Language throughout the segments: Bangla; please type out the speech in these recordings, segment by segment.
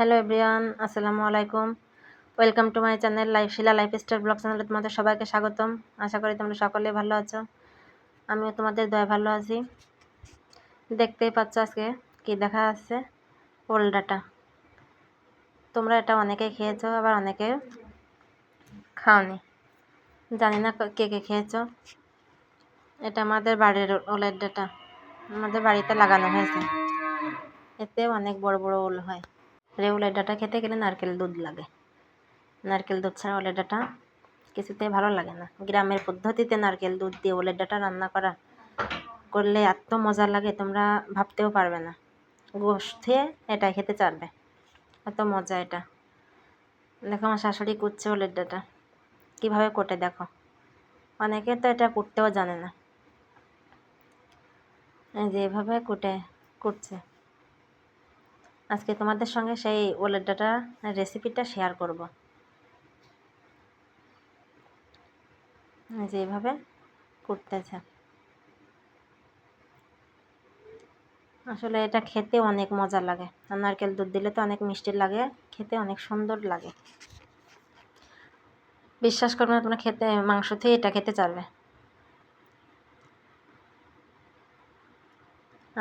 হ্যালো এভরিওয়ান, আসসালামু আলাইকুম। Welcome to my channel life Shila lifestyle blog চ্যানেলে তোমাদের সবাইকে স্বাগতম। আশা করি তোমরা সকলে ভালো আছো। আমিও তোমাদের দয়া ভালো আছি। দেখতেই পাচ্ছ আজকে কি দেখা যাচ্ছে ওল ডাটা। তোমরা এটা অনেকে খেয়েছো, আবার অনেকে খাওনি। জানি না কে কে খেয়েছো। এটা আমাদের বাড়ির ওলের ডাটা। আমাদের বাড়িতে লাগানো হয়েছে। এতে অনেক বড় বড় ওল হয়। রেগুলার ডাটা খেতে গেলে নারকেল দুধ লাগে। নারকেল দুধ ছাড়া ওলের ডাটা কিছুতে ভালো লাগে না। গ্রামের পদ্ধতিতে নারকেল দুধ দিয়ে ওলের ডাটা রান্না করা করলে এত মজা লাগে, তোমরা ভাবতেও পারবে না। গোষ্ঠে এটা খেতে চারবে এত মজা এটা। দেখো আমার শাশুড়ি কুটছে ওলের ডাটা কীভাবে কোটে দেখো। অনেকে তো এটা কুটতেও জানে না। যে এভাবে কুটে, কুটছে। আজকে তোমাদের সঙ্গে সেই ওলের ডাটা রেসিপিটা শেয়ার করব। যেভাবে করতেছে। আসলে এটা খেতে অনেক মজা লাগে। নারকেল দুধ দিলে তো অনেক মিষ্টি লাগে, খেতে অনেক সুন্দর লাগে। বিশ্বাস করবে না তোমরা খেতে, মাংস থেকে এটা খেতে চাইবে।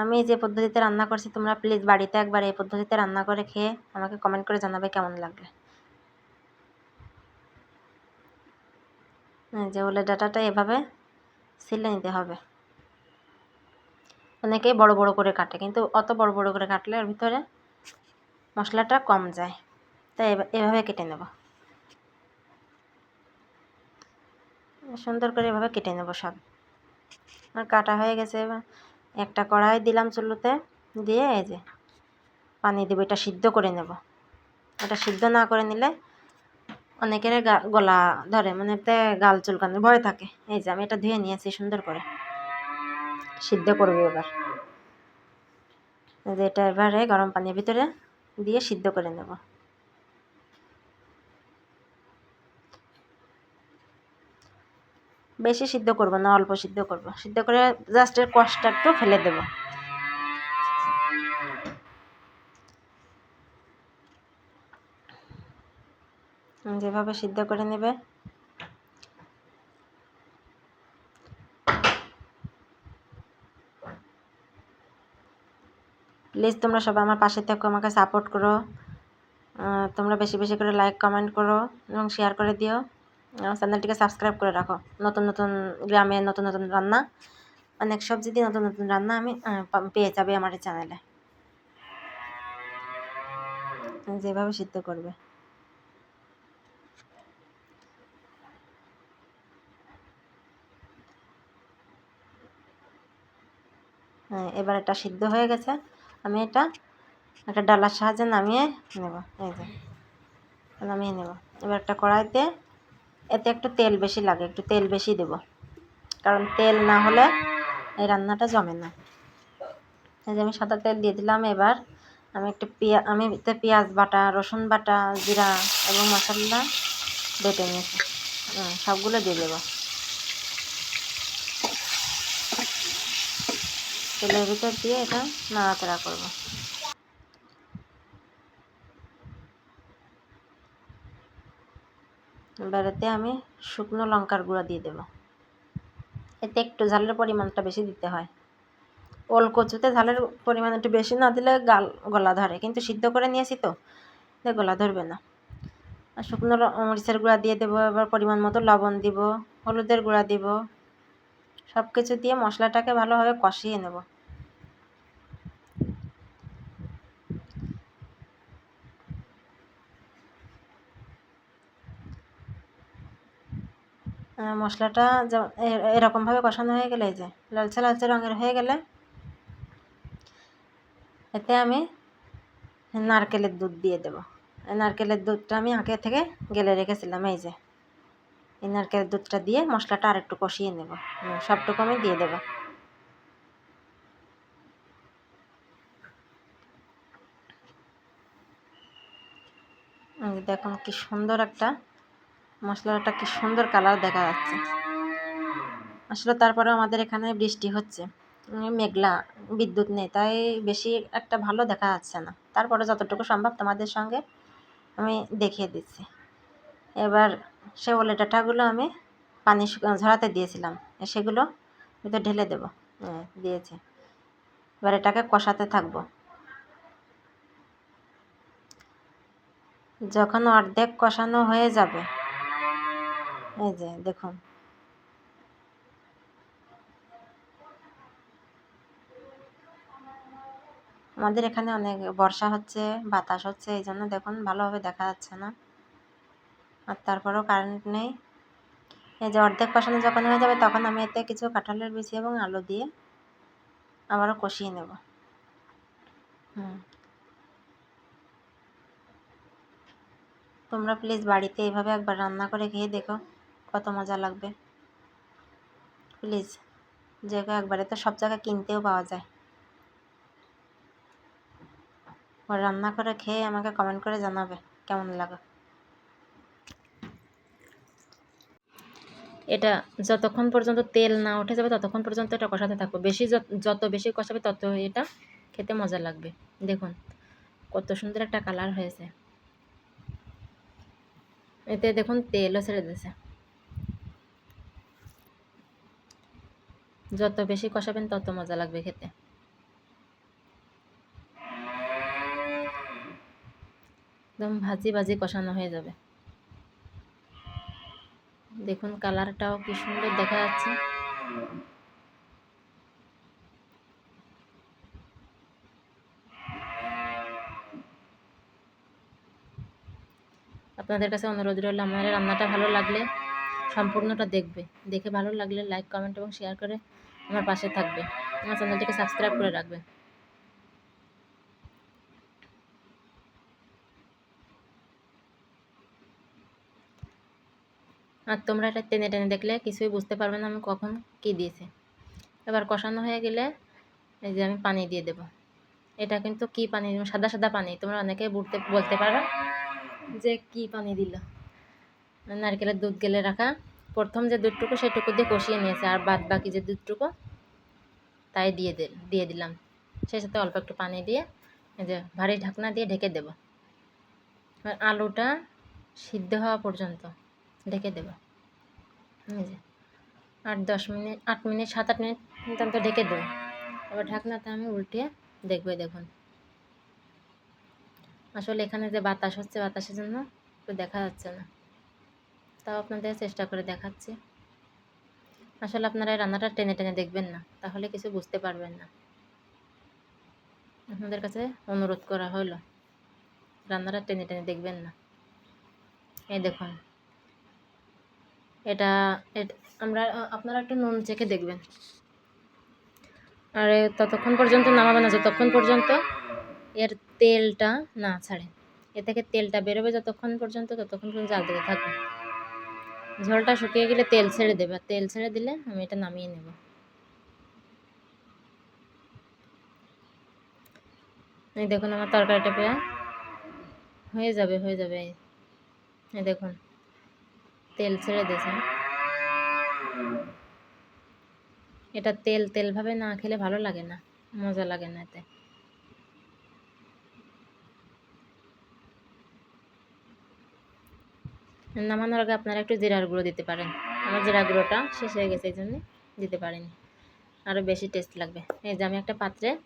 আমি যে পদ্ধতিতে রান্না করছি, তোমরা প্লিজ বাড়িতে একবার এই পদ্ধতিতে রান্না করে খেয়ে আমাকে কমেন্ট করে জানাবে কেমন লাগবে যে ওলে ডাটাটা এভাবে সিলে নিতে হবে। অনেকেই বড় বড় করে কাটে, কিন্তু অত বড় বড় করে কাটলে ওর ভিতরে মশলাটা কম যায়। তাই এভাবে কেটে নেব। সুন্দর করে এভাবে কেটে নেব সব। আর কাটা হয়ে গেছে এবার। একটা কড়াই দিলাম চুলোতে, দিয়ে এই যে পানি দেবো, এটা সিদ্ধ করে নেব। এটা সিদ্ধ না করে নিলে অনেকের গলা ধরে মানে তে গাল চুলকানোর ভয় থাকে। এই যে আমি এটা ধুয়ে নিয়েছি সুন্দর করে। সিদ্ধ করব এবার। এটা এবারে গরম পানির ভিতরে দিয়ে সিদ্ধ করে নেব। বেশি সিদ্ধ করব না, অল্প সিদ্ধ করব। সিদ্ধ করে জাস্ট এর কষটা একটু ফেলে দেব। যেভাবে সিদ্ধ করে নেবে। প্লিজ তোমরা সবাই আমার পাশে থাকো, আমাকে সাপোর্ট করো। তোমরা বেশি বেশি করে লাইক কমেন্ট করো এবং শেয়ার করে দিও। চ্যানেলটিকে সাবস্ক্রাইব করে রাখো। নতুন নতুন গ্রামে নতুন নতুন রান্না, অনেক সবজি দিয়ে নতুন নতুন রান্না আমি পেয়ে যাবে আমার এই চ্যানেলে। যেভাবে সিদ্ধ করবে। হ্যাঁ এবার এটা সিদ্ধ হয়ে গেছে। আমি এটা, একটা ডালার সাহায্যে নামিয়ে নেব। এই যে, নামিয়ে নেব। এবার একটা কড়াইতে এতে একটু তেল বেশি লাগে, একটু তেল বেশি দেব। কারণ তেল না হলে এই রান্নাটা জমে না। এই যে আমি সাদা তেল দিয়ে দিলাম, এবার আমি একটু পেঁয়া, আমি এতে পেঁয়াজ বাটা, রসুন বাটা, জিরা এবং মশলা বেটে নিয়েছি। সবগুলো দিয়ে দেবো। তেলের ভিতর দিয়ে এটা নাড়াচাড়া করব। বেড়াতে আমি শুকনো লঙ্কার গুঁড়া দিয়ে দেব। এতে একটু ঝালের পরিমাণটা বেশি দিতে হয়। ওল কচুতে ঝালের পরিমাণ একটু বেশি না দিলে গাল গলা ধরে, কিন্তু সিদ্ধ করে নিয়েছি তো গলা ধরবে না। আর শুকনো মরিচের গুঁড়া দিয়ে দেবো, এবার পরিমাণ মতো লবণ দিব, হলুদের গুঁড়া দিব সব কিছু দিয়ে মশলাটাকে ভালোভাবে কষিয়ে নেব। মশলাটা এরকমভাবে কষানো হয়ে গেলে যে লালচে লালচে রঙের হয়ে গেলে এতে আমি নারকেলের দুধ দিয়ে দেব। নারকেলের দুধটা আমি আগে থেকে গেলে রেখেছিলাম এই যে। এই নারকেলের দুধটা দিয়ে মশলাটা আর একটু কষিয়ে নেব। সবটুকু আমি দিয়ে দেবো। দেখুন কি সুন্দর একটা মশলাটা কি সুন্দর কালার দেখা যাচ্ছে। আসলে তারপরে আমাদের এখানে বৃষ্টি হচ্ছে। মেঘলা, বিদ্যুৎ নেই, তাই বেশি একটা ভালো দেখা যাচ্ছে না। তারপরে যতটুকু সম্ভব তোমাদের সঙ্গে আমি দেখিয়ে দিচ্ছি। এবার শেওলে ডাঁটাগুলো আমি পানি ঝরাতে দিয়েছিলাম। সেগুলো ভিতরে ঢেলে দেবো। দিয়েছে। এবার এটাকে কষাতে থাকব। যখন অর্ধেক কষানো হয়ে যাবে এই যে, দেখুন। আমাদের এখানে অনেক বর্ষা হচ্ছে, বাতাস হচ্ছে, এই জন্য দেখুন ভালোভাবে দেখা যাচ্ছে না। আর তারপরেও কারেন্ট নেই। এই যে অর্ধেক কষানো যখন হয়ে যাবে তখন আমি এতে কিছু কাঁঠালের বিচি এবং আলু দিয়ে আবারও কষিয়ে নেব। হুম। তোমরা প্লিজ বাড়িতে এইভাবে একবার রান্না করে খেয়ে দেখো। কত মজা লাগবে। প্লিজ যে একবারে তো সব জায়গায় কিনতেও পাওয়া যায়। রান্না করে খেয়ে আমাকে কমেন্ট করে জানাবে কেমন লাগে। এটা যতক্ষণ পর্যন্ত তেল না উঠে যাবে, ততক্ষণ পর্যন্ত এটা কষাতে থাকব। বেশি যত বেশি কষাবে, তত এটা খেতে মজা লাগবে। দেখুন, কত সুন্দর একটা কালার হয়েছে। এতে দেখুন তেলও ছেড়ে দিয়েছে। যত বেশি কষাবেন, তত মজা লাগবে খেতে। একদম ভাজি ভাজি কষানো হয়ে যাবে। দেখুন কালারটাও কি সুন্দর দেখা যাচ্ছে। আপনাদের কাছে অনুরোধ রইল, আমার রান্নাটা ভালো লাগলে সম্পূর্ণটা দেখবে। দেখে ভালো লাগলে লাইক কমেন্ট এবং শেয়ার করে আমার পাশে থাকবে। আমার চ্যানেলটিকে সাবস্ক্রাইব করে রাখবে। আর তোমরা এটা টেনে টেনে দেখলে কিছুই বুঝতে পারবে না আমি কখন কি দিয়েছি। এবার কষানো হয়ে গেলে এই যে আমি পানি দিয়ে দেব। এটা কিন্তু কি পানি? সাদা সাদা পানি। তোমরা অনেকে বলতে বলতে পারো যে কি পানি দিল। নারকেলের দুধ গেলে রাখা। প্রথম যে দুধটুকু, সেটুকু দিয়ে কষিয়ে নিয়েছে। আর বাদ বাকি যে দুধটুকু, তাই দিয়ে দিয়ে দিলাম। সেই সাথে অল্প একটু পানি দিয়ে এই যে ভারী ঢাকনা দিয়ে ঢেকে দেব। আর আলুটা সিদ্ধ হওয়া পর্যন্ত ঢেকে দেব। এই যে আট, দশ মিনিট, আট মিনিট, সাত, আট মিনিট অন্তত ঢেকে দেবো। এবার ঢাকনাতে আমি উল্টিয়ে দেখবে দেখুন। আসলে এখানে যে বাতাস হচ্ছে, বাতাসের জন্য তো দেখা যাচ্ছে না। তাও আপনাদের চেষ্টা করে দেখাচ্ছি। আসলে আপনারা রান্নাটা টেনে টেনে দেখবেন না, তাহলে কিছু বুঝতে পারবেন না। আপনাদের কাছে অনুরোধ করা হলো, রান্নাটা টেনে টেনে দেখবেন না। এই দেখুন। এটা আমরা আপনারা একটু নুন চেখে দেখবেন। আর, ততক্ষণ পর্যন্ত নামাবে না, যতক্ষণ পর্যন্ত এর তেলটা না ছাড়ে। এ থেকে তেলটা বেরোবে যতক্ষণ পর্যন্ত, ততক্ষণ পর্যন্ত জাল দিতে থাকবে। ঝোলটা শুকিয়ে গেলে তেল ছেড়ে দেবে। তেল ছেড়ে দিলে আমি এটা নামিয়ে নেব। এই দেখুন আমার তরকারিটা প্রায় হয়ে যাবে হয়ে যাবে। এই দেখুন, তেল ছেড়ে দিয়েছে। এটা তেল, তেলভাবে না খেলে ভালো লাগে না, মজা লাগে না এতে। নামানোর আগে আপনারা একটু জিরার গুঁড়ো দিতে পারেন। আমার জিরা গুঁড়োটা শেষ হয়ে গেছে, এই জন্য দিতে পারিনি। আরও বেশি টেস্ট লাগবে। এই যে আমি একটা পাত্রে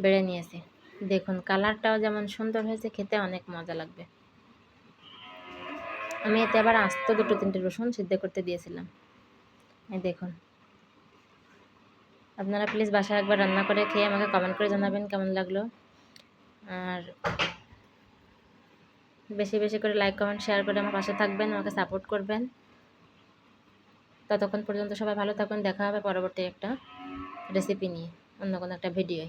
বেড়ে নিয়েছি। দেখুন, কালারটাও যেমন সুন্দর হয়েছে, খেতে অনেক মজা লাগবে। আমি এতে আবার আস্ত দুটো তিনটে রসুন সিদ্ধ করতে দিয়েছিলাম। এই দেখুন। আপনারা প্লিজ বাসায় একবার রান্না করে খেয়ে আমাকে কমেন্ট করে জানাবেন কেমন লাগল। আর বেশি বেশি করে লাইক কমেন্ট শেয়ার করে আমার পাশে থাকবেন, আমাকে সাপোর্ট করবেন। ততক্ষণ পর্যন্ত সবাই ভালো থাকবেন দেখা হবে পরবর্তী একটা রেসিপি নিয়ে, অন্য কোনো একটা ভিডিওয়